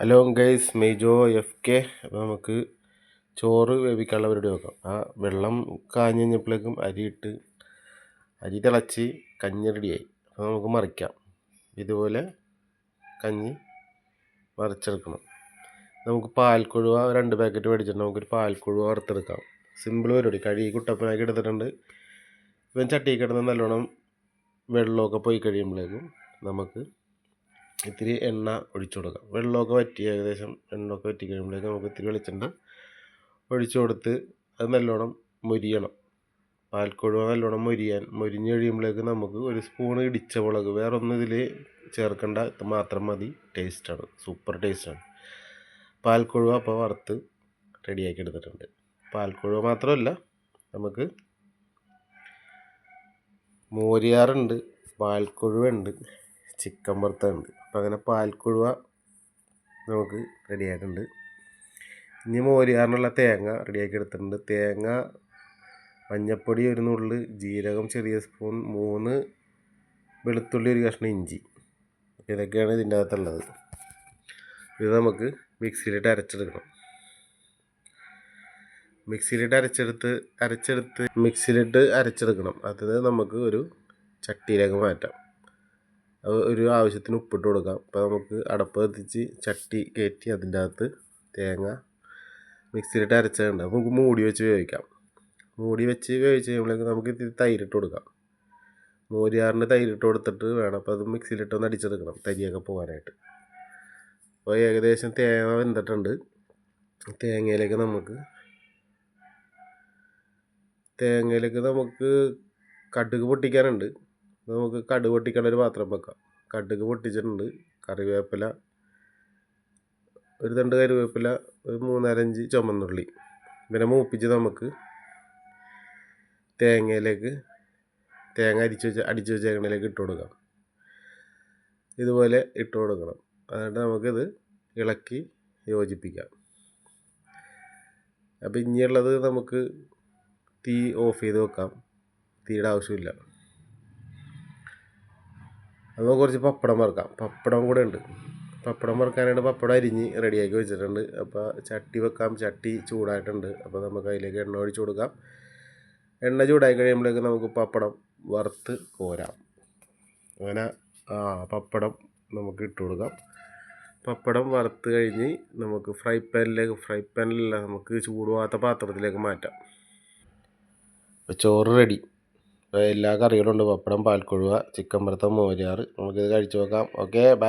Hello guys Mejo F K. അപ്പോൾ നമുക്ക് ചോറ് വേവിക്കാനുള്ള പരിപാടി നോക്കാം. ആ വെള്ളം കാഞ്ഞ് കഴിഞ്ഞപ്പോഴേക്കും അരിയിട്ട് അരി തിളച്ച് കഞ്ഞി റെഡിയായി അപ്പോൾ നമുക്ക് മറിക്കാം. ഇതുപോലെ കഞ്ഞി മറിച്ചെടുക്കണം. നമുക്ക് പാൽക്കുഴുവ രണ്ട് പാക്കറ്റ് മേടിച്ചിട്ട് നമുക്കൊരു പാൽക്കുഴുവ വറുത്തെടുക്കാം. സിമ്പിൾ പരിപാടി. കഴുകി കുട്ടപ്പനാക്കി എടുത്തിട്ടുണ്ട്. ഇപ്പം ചട്ടി കിടന്ന് നല്ലോണം വെള്ളമൊക്കെ പോയി കഴിയുമ്പോഴേക്കും നമുക്ക് ഇത്തിരി എണ്ണ ഒഴിച്ചു കൊടുക്കാം. വെള്ളമൊക്കെ വറ്റി ഏകദേശം എണ്ണയൊക്കെ വറ്റി കഴിയുമ്പോഴേക്കും നമുക്ക് ഇത്തിരി വെളിച്ചെണ്ണ ഒഴിച്ചു കൊടുത്ത് അത് നല്ലോണം മൊരിയണം. പാൽക്കൊഴുവ നല്ലോണം മൊരിയാൻ മൊരിഞ്ഞ് കഴിയുമ്പോഴേക്കും നമുക്ക് ഒരു സ്പൂൺ ഇടിച്ച മുളക് വേറെ ഒന്നും ഇതിൽ ചേർക്കേണ്ട. ഇത് മാത്രം മതി. ടേസ്റ്റാണ്. സൂപ്പർ ടേസ്റ്റാണ്. പാൽക്കൊഴുവ അപ്പോൾ വറുത്ത് റെഡിയാക്കി എടുത്തിട്ടുണ്ട്. പാൽക്കൊഴുവ മാത്രമല്ല നമുക്ക് മോരിയാറുണ്ട് പാൽക്കൊഴുവുണ്ട് ചിക്കൻ വറുത്തുണ്ട് അപ്പം അങ്ങനെ പാൽക്കുഴുവ നമുക്ക് റെഡി ആയിട്ടുണ്ട് ഇനി മോരുകാരനുള്ള തേങ്ങ റെഡിയാക്കി എടുത്തിട്ടുണ്ട്. തേങ്ങ മഞ്ഞപ്പൊടി ഒരു നുള്ള് ജീരകം ചെറിയ സ്പൂൺ മൂന്ന് വെളുത്തുള്ളി ഒരു കഷ്ണം ഇഞ്ചി. ഇതൊക്കെയാണ് ഇതിന്റെ അകത്തുള്ളത്. ഇത് നമുക്ക് മിക്സിയിലിട്ട് അരച്ചെടുക്കണം. മിക്സിയിലിട്ട് അരച്ചെടുത്ത് അരച്ചെടുത്ത് മിക്സിയിലിട്ട് അരച്ചെടുക്കണം. അത് നമുക്ക് ഒരു ചട്ടിയിലേക്ക് മാറ്റാം. ഒരു ആവശ്യത്തിന് ഉപ്പിട്ട് കൊടുക്കാം. അപ്പോൾ നമുക്ക് അടപ്പ് കത്തിച്ച് ചട്ടി കയറ്റി അതിന്റെ അകത്ത് തേങ്ങ മിക്സിയിലിട്ട് അരച്ചതുണ്ട് അപ്പോൾ നമുക്ക് മൂടി വെച്ച് വേവിക്കാം. മൂടി വെച്ച് വേവിച്ച് കഴിയുമ്പോഴേക്കും നമുക്ക് ഇത്തിരി തൈരിട്ട് കൊടുക്കാം. മോരിയാറിന് തൈരിട്ട് കൊടുത്തിട്ട് വേണം. അപ്പോൾ അത് മിക്സിയിലിട്ടൊന്ന് അടിച്ചെടുക്കണം തരിയൊക്കെ പോകാനായിട്ട്. അപ്പോൾ ഏകദേശം തേങ്ങ വെന്തിട്ടുണ്ട്. തേങ്ങയിലേക്ക് നമുക്ക് തേങ്ങയിലേക്ക് നമുക്ക് കടുക് പൊട്ടിക്കാനുണ്ട്. നമുക്ക് കടുക് പൊട്ടിക്കണ ഒരു പാത്രം വെക്കാം. കടുക് പൊട്ടിച്ചിട്ടുണ്ട്. കറിവേപ്പില ഒരു തണ്ട് കറിവേപ്പില ഒരു മൂന്നാലഞ്ച് ചുമന്നുള്ളി. പിന്നെ മൂപ്പിച്ച് നമുക്ക് തേങ്ങയിലേക്ക് തേങ്ങ അരിച്ച് വെച്ച് അടിച്ച് വെച്ച എണ്ണയിലേക്ക് ഇട്ട് കൊടുക്കാം. ഇതുപോലെ ഇട്ട് കൊടുക്കണം. എന്നിട്ട് നമുക്കിത് ഇളക്കി യോജിപ്പിക്കാം. അപ്പോൾ ഇനിയുള്ളത് നമുക്ക് തീ ഓഫ് ചെയ്ത് വെക്കാം. തീയുടെ ആവശ്യമില്ല. അപ്പോൾ കുറച്ച് പപ്പടം വറുക്കാം. പപ്പടം കൂടെ ഉണ്ട്. പപ്പടം വറുക്കാനായിട്ട് പപ്പടം അരിഞ്ഞ് റെഡിയാക്കി വെച്ചിട്ടുണ്ട്. അപ്പോൾ ചട്ടി വെക്കാം. ചട്ടി ചൂടായിട്ടുണ്ട്. അപ്പോൾ നമുക്ക് അതിലേക്ക് എണ്ണ ഒഴിച്ച് കൊടുക്കാം. എണ്ണ ചൂടായി കഴിയുമ്പോഴേക്ക് നമുക്ക് പപ്പടം വറുത്ത് കോരാം. അങ്ങനെ ആ പപ്പടം നമുക്ക് ഇട്ട് കൊടുക്കാം. പപ്പടം വറുത്ത് കഴിഞ്ഞ് നമുക്ക് ഫ്രൈ പാനിലേക്ക് ഫ്രൈ പാനിലല്ല നമുക്ക് ചൂടുവാത്ത പാത്രത്തിലേക്ക് മാറ്റാം. ചോറ് റെഡി. എല്ലാ കറികളും ഉണ്ട്. പപ്പടം പാൽക്കൊഴുവ ചിക്കൻ വറുത്ത മോരാറ് നമുക്കിത് കഴിച്ചു നോക്കാം. Okay bye